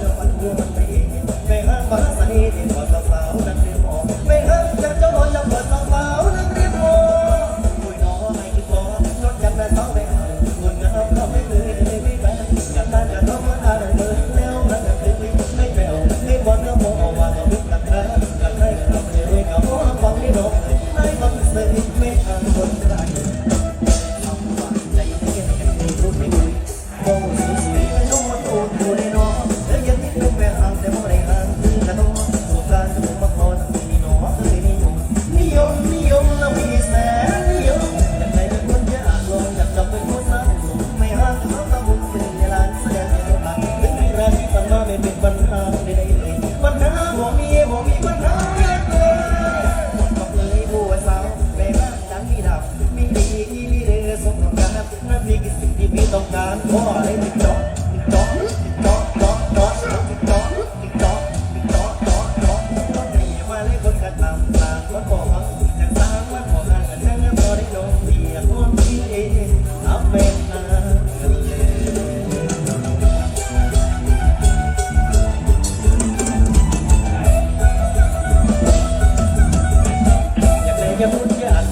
เราปันหัวมันไม่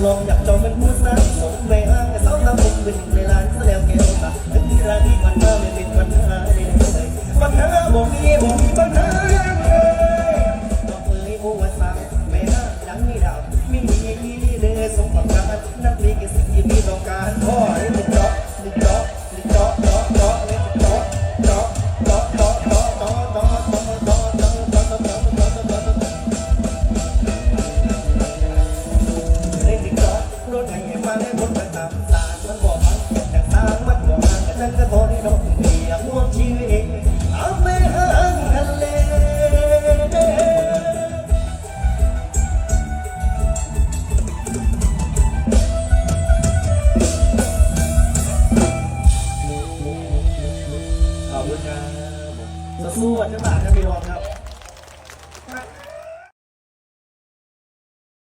ลองอยากจองเป็นพูดนะผมในห้างแต่สาวทำผมเป็นหนึ่งในร้านแสดงแก้วตาถึงเวลาที่มันมาไม่เป็น ดูว่าครับบอลครับ